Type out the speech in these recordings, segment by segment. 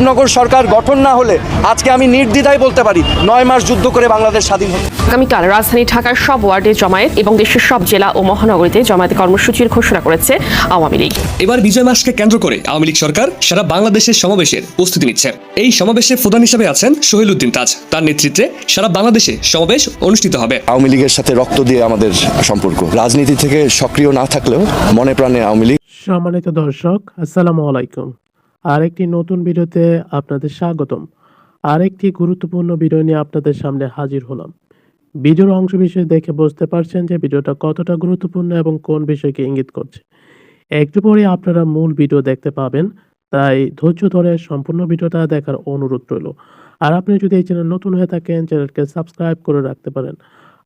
মুজিবনগর সরকার গঠন না হলে আজকে আমি নির্দ্বিধায় বলতে পারি নয় মাস যুদ্ধ করে বাংলাদেশ স্বাধীন হতো। আগামীকাল রাজধানী ঢাকার সব ওয়ার্ডে জমায়েত এবং দেশের সব জেলা ও মহানগরীতে জমায়েত কর্মসূচির ঘোষণা করেছে আওয়ামী লীগ। এবার বিজয় মাসকে কেন্দ্র করে আওয়ামী লীগ সরকার সারা বাংলাদেশের সমাবেশের প্রস্তুতি নিচ্ছে। এই সমাবেশে প্রধান হিসেবে আছেন সোহেলউদ্দিন তাজ। তার নেতৃত্বে সারা বাংলাদেশে সমাবেশ অনুষ্ঠিত হবে। আওয়ামী লীগের সাথে রক্ত দিয়ে আমাদের সম্পর্ক। রাজনীতি থেকে সক্রিয় না থাকলেও মনে প্রাণে আওয়ামী লীগ সম্মানিত দর্শক আসসালামু আলাইকুম। আরেকটি নতুন ভিডিওতে আপনাদের স্বাগতম। আরেকটি গুরুত্বপূর্ণ ভিডিও নিয়ে আপনাদের সামনে হাজির হলাম। ভিডিওর অংশ বিশেষ দেখে বুঝতে পারছেন যে ভিডিওটা কতটা গুরুত্বপূর্ণ এবং কোন বিষয়কে ইঙ্গিত করছে। একটু পরে আপনারা মূল ভিডিও দেখতে পাবেন, তাই ধৈর্য ধরে সম্পূর্ণ ভিডিওটা দেখার অনুরোধ রইল। আর আপনি যদি এই চ্যানেল নতুন হয়ে থাকেন, চ্যানেলকে সাবস্ক্রাইব করে রাখতে পারেন।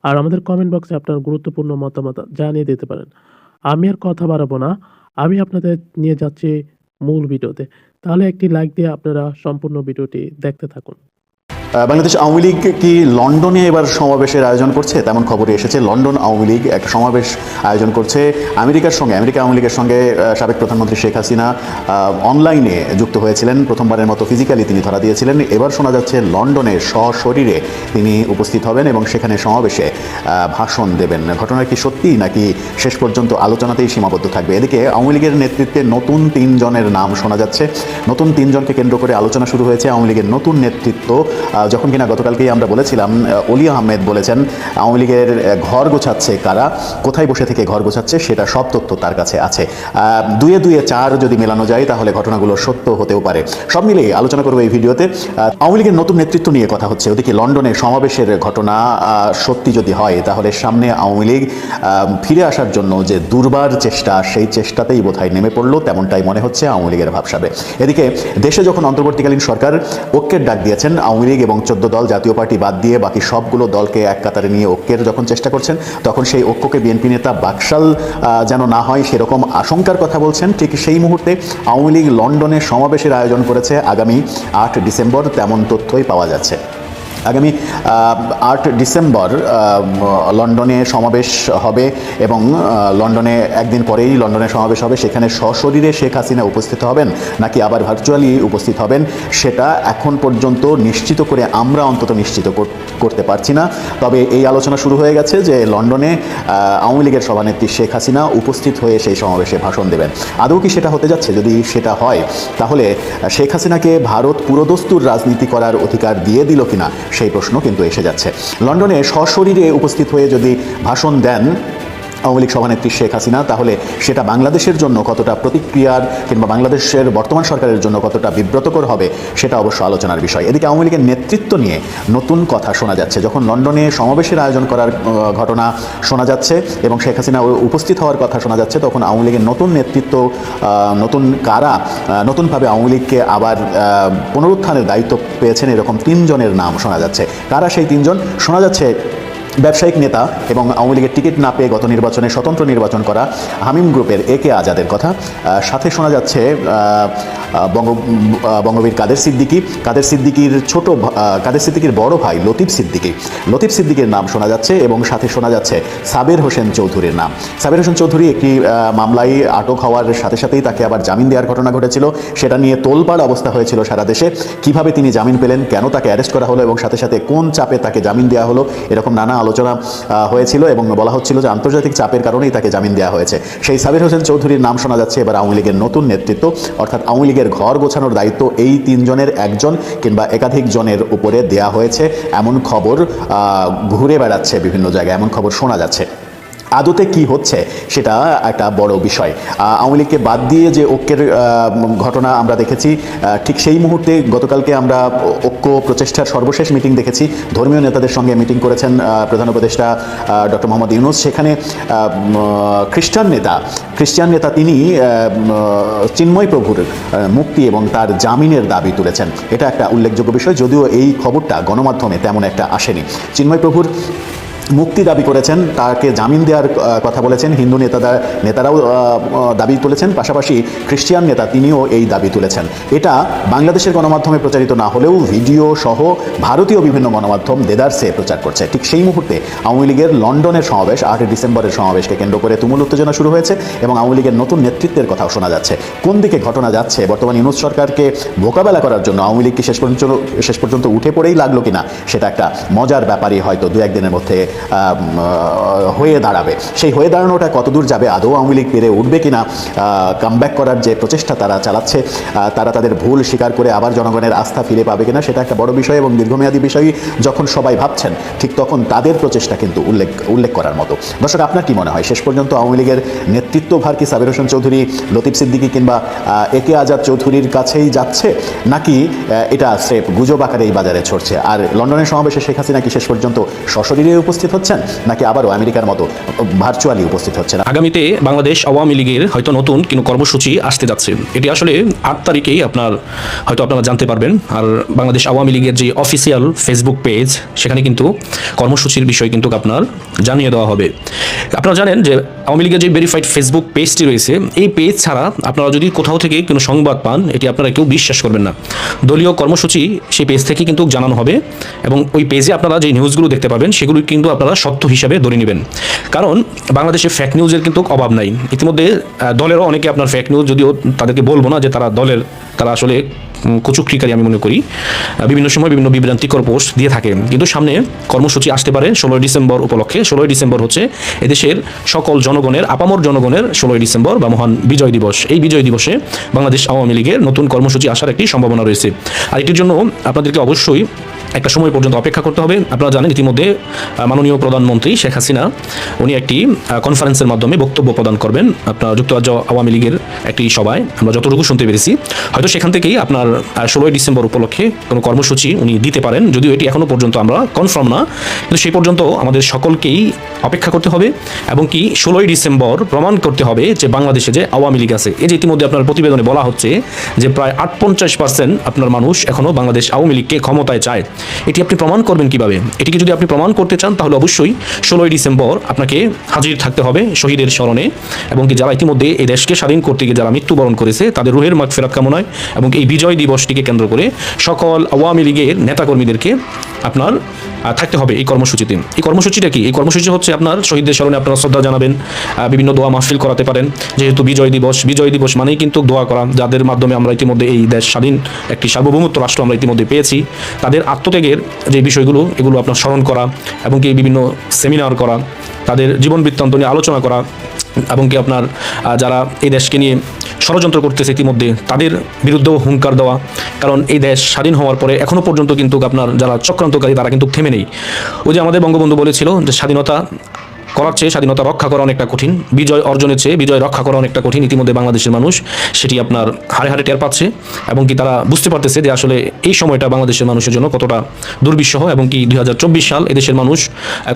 আর আমাদের কমেন্ট বক্সে আপনার গুরুত্বপূর্ণ মতামত জানিয়ে দিতে পারেন। আমি আর কথা বাড়াবো না। আমি আপনাদের নিয়ে যাচ্ছি মূল ভিডিওতে। তাহলে একটি লাইক দিয়ে আপনারা সম্পূর্ণ ভিডিওটি দেখতে থাকুন। বাংলাদেশ আওয়ামী লীগ কি লন্ডনে এবার সমাবেশের আয়োজন করছে? তেমন খবরে এসেছে। লন্ডন আওয়ামী লীগ একটা সমাবেশ আয়োজন করছে আমেরিকার সঙ্গে। আমেরিকা আওয়ামী লীগের সঙ্গে সাবেক প্রধানমন্ত্রী শেখ হাসিনা অনলাইনে যুক্ত হয়েছিলেন। প্রথমবারের মতো ফিজিক্যালি তিনি ধরা দিয়েছিলেন। এবার শোনা যাচ্ছে লন্ডনে সশরীরে তিনি উপস্থিত হবেন এবং সেখানে সমাবেশে ভাষণ দেবেন। ঘটনা কি সত্যি নাকি শেষ পর্যন্ত আলোচনাতেই সীমাবদ্ধ থাকবে? এদিকে আওয়ামী লীগের নেতৃত্বে নতুন তিনজনের নাম শোনা যাচ্ছে। নতুন তিনজনকে কেন্দ্র করে আলোচনা শুরু হয়েছে। আওয়ামী লীগের নতুন নেতৃত্ব যখন কিনা গতকালকেই আমরা বলেছিলাম অলি আহমেদ বলেছেন, আওয়ামী লীগের ঘর গোছাচ্ছে কারা, কোথায় বসে থেকে ঘর গোছাচ্ছে সেটা সব তথ্য তার কাছে আছে। দুয়ে দুয়ে চার যদি মেলানো যায় তাহলে ঘটনাগুলো সত্য হতেও পারে। সব মিলিয়ে আলোচনা করব এই ভিডিওতে। আওয়ামী লীগের নতুন নেতৃত্ব নিয়ে কথা হচ্ছে। ওদিকে লন্ডনে সমাবেশের ঘটনা সত্যি যদি হয় তাহলে সামনে আওয়ামী লীগ ফিরে আসার জন্য যে দুর্বার চেষ্টা, সেই চেষ্টাতেই বোধহয় নেমে পড়ল, তেমনটাই মনে হচ্ছে আওয়ামী লীগের ভাবসাবে এদিকে দেশে যখন অন্তর্বর্তীকালীন সরকার ঐক্যের ডাক দিয়েছেন, আওয়ামী লীগ এবং চোদ্দ দল জাতীয় পার্টি বাদ দিয়ে বাকি সবগুলো দলকে এক কাতারে নিয়ে ঐক্যের যখন চেষ্টা করছেন, তখন সেই ঐক্যকে বিএনপি নেতা বাকশাল যেন না হয় সেরকম আশঙ্কার কথা বলছেন। ঠিক সেই মুহূর্তে আওয়ামী লীগ লন্ডনে সমাবেশের আয়োজন করেছে। আগামী আট ডিসেম্বর তেমন তথ্যই পাওয়া যাচ্ছে। আগামী আট ডিসেম্বর লন্ডনে সমাবেশ হবে এবং লন্ডনে একদিন পরেই লন্ডনে সমাবেশ হবে। সেখানে সশরীরে শেখ হাসিনা উপস্থিত হবেন নাকি আবার ভার্চুয়ালি উপস্থিত হবেন, সেটা এখন পর্যন্ত নিশ্চিত করে আমরা অন্তত নিশ্চিত করতে পারছি না। তবে এই আলোচনা শুরু হয়ে গেছে যে লন্ডনে আওয়ামী লীগের সভানেত্রী শেখ হাসিনা উপস্থিত হয়ে সেই সমাবেশে ভাষণ দেবেন। আদৌ কি সেটা হতে যাচ্ছে? যদি সেটা হয়, তাহলে শেখ হাসিনাকে ভারত পুরোদস্তুর রাজনীতি করার অধিকার দিয়ে দিল কিনা সেই প্রশ্ন কিন্তু এসে যাচ্ছে। লন্ডনে সশরীরে উপস্থিত হয়ে যদি ভাষণ দেন আওয়ামী লীগ সভানেত্রী শেখ হাসিনা, তাহলে সেটা বাংলাদেশের জন্য কতটা প্রতিক্রিয়ার কিংবা বাংলাদেশের বর্তমান সরকারের জন্য কতটা বিব্রতকর হবে, সেটা অবশ্য আলোচনার বিষয়। এদিকে আওয়ামী লীগের নেতৃত্ব নিয়ে নতুন কথা শোনা যাচ্ছে। যখন লন্ডনে সমাবেশের আয়োজন করার ঘটনা শোনা যাচ্ছে এবং শেখ হাসিনা উপস্থিত হওয়ার কথা শোনা যাচ্ছে, তখন আওয়ামী লীগের নতুন নেতৃত্ব নতুন কারা নতুনভাবে আওয়ামী লীগকে আবার পুনরুত্থানের দায়িত্ব পেয়েছেন এরকম তিনজনের নাম শোনা যাচ্ছে। কারা সেই তিনজন? শোনা যাচ্ছে ব্যবসায়িক নেতা এবং আওয়ামী লীগের টিকিট না পেয়ে গত নির্বাচনে স্বতন্ত্র নির্বাচন করা হামিম গ্রুপের এ কে আজাদের কথা। সাথে শোনা যাচ্ছে বঙ্গ বঙ্গবীর কাদের সিদ্দিকী। কাদের সিদ্দিকীর ছোট কাদের সিদ্দিকীর বড় ভাই লতিফ সিদ্দিকী। লতিফ সিদ্দিকীর নাম শোনা যাচ্ছে এবং সাথে শোনা যাচ্ছে সাবের হোসেন চৌধুরীর নাম। সাবের হোসেন চৌধুরী একটি মামলায় আটক হওয়ার সাথে সাথেই তাকে আবার জামিন দেওয়ার ঘটনা ঘটেছিল। সেটা নিয়ে তোলপাড় অবস্থা হয়েছিল সারা দেশে। কীভাবে তিনি জামিন পেলেন, কেন তাকে অ্যারেস্ট করা হলো এবং সাথে সাথে কোন চাপে তাকে জামিন দেওয়া হলো, এরকম নানা আলোচনা হয়েছিল এবং বলা হচ্ছিল যে আন্তর্জাতিক চাপের কারণেই তাকে জামিন দেওয়া হয়েছে। সেই সাবির হোসেন চৌধুরীর নাম শোনা যাচ্ছে, এবার আওয়ামী লীগের নতুন নেতৃত্ব। অর্থাৎ আওয়ামী লীগের ঘর গোছানোর দায়িত্ব এই তিনজনের, একজন কিংবা একাধিক জনের উপরে দেয়া হয়েছে। এমন খবর ঘুরে বেড়াচ্ছে বিভিন্ন জায়গায়, এমন খবর শোনা যাচ্ছে। আদতে কি হচ্ছে সেটা একটা বড় বিষয়। আওয়ামী লীগকে বাদ দিয়ে যে ঐক্যের ঘটনা আমরা দেখেছি ঠিক সেই মুহূর্তে গতকালকে আমরা ঐক্য প্রচেষ্টার সর্বশেষ মিটিং দেখেছি। ধর্মীয় নেতাদের সঙ্গে মিটিং করেছেন প্রধান উপদেষ্টা ডক্টর মোহাম্মদ ইউনুস। সেখানে খ্রিস্টান নেতা খ্রিস্টান নেতা তিনি চিন্ময় প্রভুর মুক্তি এবং তার জামিনের দাবি তুলেছেন। এটা একটা উল্লেখযোগ্য বিষয়, যদিও এই খবরটা গণমাধ্যমে তেমন একটা আসেনি। চিন্ময় প্রভুর মুক্তি দাবি করেছেন, তাকে জামিন দেওয়ার কথা বলেছেন। হিন্দু নেতারা নেতারাও দাবি তুলেছেন। পাশাপাশি খ্রিস্টিয়ান নেতা তিনিও এই দাবি তুলেছেন। এটা বাংলাদেশের গণমাধ্যমে প্রচারিত না হলেও ভিডিও সহ ভারতীয় বিভিন্ন গণমাধ্যম দেদারসে প্রচার করছে। ঠিক সেই মুহূর্তে আওয়ামী লীগের লন্ডনের সমাবেশ, আটই ডিসেম্বরের সমাবেশকে কেন্দ্র করে তুমুল উত্তেজনা শুরু হয়েছে এবং আওয়ামী লীগের নতুন নেতৃত্বের কথাও শোনা যাচ্ছে। কোন দিকে ঘটনা যাচ্ছে? বর্তমান ইউনুস সরকারকে মোকাবেলা করার জন্য আওয়ামী লীগ কি শেষ পর্যন্ত শেষ পর্যন্ত উঠে পড়েই লাগল কিনা? সেটা একটা মজার ব্যাপারই হয়তো দু একদিনের মধ্যে হয়ে দাঁড়াবে। সেই হয়ে দাঁড়ানোটা কতদূর যাবে? আদৌ আওয়ামী লীগ পেরে উঠবে কিনা? কামব্যাক করার যে প্রচেষ্টা তারা চালাচ্ছে তারা তাদের ভুল স্বীকার করে আবার জনগণের আস্থা ফিরে পাবে কিনা সেটা একটা বড় বিষয় এবং দীর্ঘমেয়াদী বিষয় যখন সবাই ভাবছেন ঠিক তখন তাদের প্রচেষ্টা কিন্তু উল্লেখ উল্লেখ করার মতো। দর্শক আপনার কি মনে হয়? শেষ পর্যন্ত আওয়ামী লীগের নেতৃত্বভার কি সাবির হোসেন চৌধুরী লতিফ সিদ্দিকী কিংবা আহ, একে আজাদ চৌধুরীর কাছেই যাচ্ছে? নাকি এটা স্রেফ গুজব আকারে এই বাজারে ছড়ছে? আর লন্ডনের সমাবেশে শেখ হাসিনা কি শেষ পর্যন্ত সশরীরে উপস্থিত হচ্ছেন, নাকি আবারও আমেরিকার মতো ভার্চুয়ালি উপস্থিত হচ্ছেন? আগামীতে বাংলাদেশ আওয়ামী লীগের হয়তো নতুন কোনো কর্মসূচি আসতে যাচ্ছে। এটি আসলে আট তারিখেই আপনার, হয়তো আপনারা জানতে পারবেন। আর বাংলাদেশ আওয়ামী লীগের যে অফিসিয়াল ফেসবুক পেজ সেখানে কিন্তু কর্মসূচির বিষয় কিন্তু আপনার জানিয়ে দেওয়া হবে। আপনারা জানেন যে আওয়ামী লীগের যে ভেরিফাইড ফেসবুক পেজটি রয়েছে, এই পেজ ছাড়া আপনারা যদি কোথাও থেকে কোনো সংবাদ পান, এটি আপনারা কেউ বিশ্বাস করবেন না। দলীয় কর্মসূচি সেই পেজ থেকে কিন্তু জানানো হবে। এবং ওই পেজে আপনারা যে নিউজগুলো দেখতে পাবেন, সেগুলো কিন্তু আপনারা সত্য হিসাবে ধরে নেবেন। কারণ বাংলাদেশে ফ্যাক নিউজের কিন্তু অভাব নাই। ইতিমধ্যে দলেরও অনেকে আপনার ফ্যাক নিউজ যদিও তাদেরকে বলব না যে তারা দলের, তারা আসলে কুচুক্রিকারী আমি মনে করি। বিভিন্ন সময় বিভিন্ন বিভ্রান্তিকর পোস্ট দিয়ে থাকে। কিন্তু সামনে কর্মসূচি আসতে পারে ষোলোই ডিসেম্বর উপলক্ষে। ষোলোই ডিসেম্বর হচ্ছে এদেশের সকল জনগণের, আপামর জনগণের ষোলোই ডিসেম্বর বা মহান বিজয় দিবস। এই বিজয় দিবসে বাংলাদেশ আওয়ামী লীগের নতুন কর্মসূচি আসার একটি সম্ভাবনা রয়েছে। আর এটির জন্য আপনাদেরকে অবশ্যই একটা সময় পর্যন্ত অপেক্ষা করতে হবে। আপনারা জানেন ইতিমধ্যে মাননীয় প্রধানমন্ত্রী শেখ হাসিনা, উনি একটি কনফারেন্সের মাধ্যমে বক্তব্য প্রদান করবেন। আপনার যুক্তরাজ্য আওয়ামী লীগের একটি সভায়। আমরা যতটুকু শুনতে পেরেছি। হয়তো সেখান থেকেই আপনার ষোলোই ডিসেম্বর উপলক্ষে কোনো কর্মসূচি উনি দিতে পারেন। যদিও এটি এখনও পর্যন্ত আমরা কনফার্ম না, কিন্তু সেই পর্যন্ত আমাদের সকলকেই অপেক্ষা করতে হবে এবং কি ষোলোই ডিসেম্বর প্রমাণ করতে হবে যে বাংলাদেশে যে আওয়ামী লীগ আছে, এই যে ইতিমধ্যে আপনার প্রতিবেদনে বলা হচ্ছে যে প্রায় আট পঞ্চাশ পার্সেন্ট আপনার মানুষ এখনও বাংলাদেশ আওয়ামী লীগকে ক্ষমতায় চায়। এটি আপনি প্রমাণ করবেন কীভাবে? এটিকে যদি আপনি প্রমাণ করতে চান, তাহলে অবশ্যই ষোলোই ডিসেম্বর আপনাকে হাজির থাকতে হবে শহীদের স্মরণে এবং কি যারা ইতিমধ্যে এই দেশকে স্বাধীন করতে গিয়ে যারা মৃত্যুবরণ করেছে, তাদের রুহের মাগ ফেরাত কামনায় এবং এই বিজয় দিবসটিকে কেন্দ্র করে সকল আওয়ামী লীগের নেতাকর্মীদেরকে আপনার থাকতে হবে এই কর্মসূচিতে। এই কর্মসূচিটা কি? এই কর্মসূচি হচ্ছে আপনার শহীদদের স্মরণে আপনারা শ্রদ্ধা জানাবেন বিভিন্ন দোয়া মাহফিল করাতে পারেন। যেহেতু বিজয় দিবস বিজয় দিবস মানেই কিন্তু দোয়া করা, যাদের মাধ্যমে আমরা ইতিমধ্যে এই দেশ স্বাধীন একটি সার্বভৌমত্ব রাষ্ট্র আমরা ইতিমধ্যে পেয়েছি। তাদের আত্মত্যাগের যে বিষয়গুলো, এগুলো আপনার স্মরণ করা এবং কি বিভিন্ন সেমিনার করা, তাদের জীবন বৃত্তান্ত নিয়ে আলোচনা করা এবং কি আপনার যারা এই দেশকে নিয়ে ষড়যন্ত্র করতেছে ইতিমধ্যে, তাদের বিরুদ্ধেও হুঙ্কার দেওয়া। কারণ এই দেশ স্বাধীন হওয়ার পরে এখনও পর্যন্ত কিন্তু আপনার যারা চক্রান্তকারী, তারা কিন্তু থেমে নেই। ওই যে আমাদের বঙ্গবন্ধু বলেছিল যে স্বাধীনতা করার চেয়ে স্বাধীনতা রক্ষা করা অনেকটা কঠিন। বিজয় অর্জনের চেয়ে বিজয় রক্ষা করা অনেকটা কঠিন ইতিমধ্যে বাংলাদেশের মানুষ। সেটি আপনার হারে হারে টের পাচ্ছে এবং কি তারা বুঝতে পারতেছে যে আসলে এই সময়টা বাংলাদেশের মানুষের জন্য কতটা দুর্বিষহ এবং কি দুই হাজার চব্বিশ সাল এদেশের মানুষ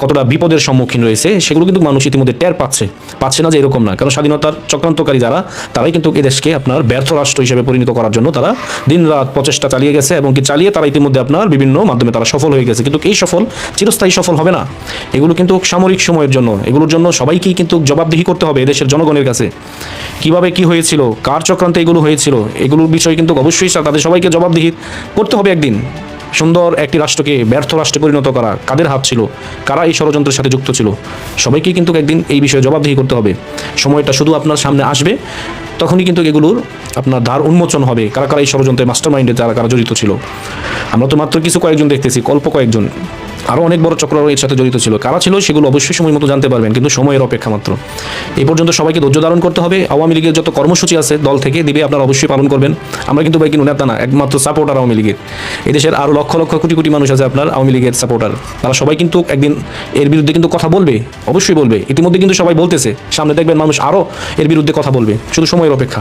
কতটা বিপদের সম্মুখীন রয়েছে, সেগুলো কিন্তু মানুষ ইতিমধ্যে টের পাচ্ছে। পাচ্ছে না যে এরকম না। কারণ স্বাধীনতার চক্রান্তকারী যারা, তারাই কিন্তু এদেশকে আপনার ব্যর্থ রাষ্ট্র হিসেবে পরিণত করার জন্য তারা দিন রাত প্রচেষ্টা চালিয়ে গেছে এবং কি চালিয়ে তারা ইতিমধ্যে আপনার বিভিন্ন মাধ্যমে তারা সফল হয়ে গেছে। কিন্তু এই সফল, চিরস্থায়ী সফল হবে না। এগুলো কিন্তু সামরিক সময়ের জন্য এগুলোর জন্য সবাইকেই কিন্তু জবাবদিহি করতে হবে এদেশের জনগণের কাছে। কীভাবে কি হয়েছিল, কার চক্রান্তে এগুলো হয়েছিল, এগুলোর বিষয়ে কিন্তু অবশ্যই তাদের সবাইকে জবাবদিহি করতে হবে একদিন। সুন্দর একটি রাষ্ট্রকে ব্যর্থ রাষ্ট্রে পরিণত করা কাদের হাত ছিল, কারা এই ষড়যন্ত্রের সাথে যুক্ত ছিল সবাইকে কিন্তু একদিন এই বিষয়ে জবাবদিহি করতে হবে। সময়টা শুধু আপনার সামনে আসবে। তখনই কিন্তু এগুলোর আপনার ধার উন্মোচন হবে। কারা কারা এই ষড়যন্ত্রের মাস্টার মাইন্ডে যারা কারা জড়িত ছিল? আমরা তো মাত্র কিছু কয়েকজন দেখতেছি, অল্প কয়েকজন। আরও অনেক বড় চক্র এর সাথে জড়িত ছিল। কারা ছিল সেগুলো অবশ্যই সময় মতো জানতে পারবেন, কিন্তু সময়ের অপেক্ষা মাত্র। এই পর্যন্ত সবাইকে ধৈর্য ধারণ করতে হবে। আওয়ামী লীগের যত কর্মসূচি আছে দল থেকে, দিবে আপনারা অবশ্যই পালন করবেন। আমরা কিন্তু ভাই কিন্তু নেতা না একমাত্র সাপোর্টার আওয়ামী লীগের। এদেশের আরও লক্ষ লক্ষ কোটি কোটি মানুষ আছে আপনার আওয়ামী লীগের সাপোর্টার তারা সবাই কিন্তু একদিন এর বিরুদ্ধে কিন্তু কথা বলবে, অবশ্যই বলবে। ইতিমধ্যে কিন্তু সবাই বলতেছে, সামনে দেখবেন মানুষ আরও এর বিরুদ্ধে কথা বলবে। শুধু সময়ের অপেক্ষা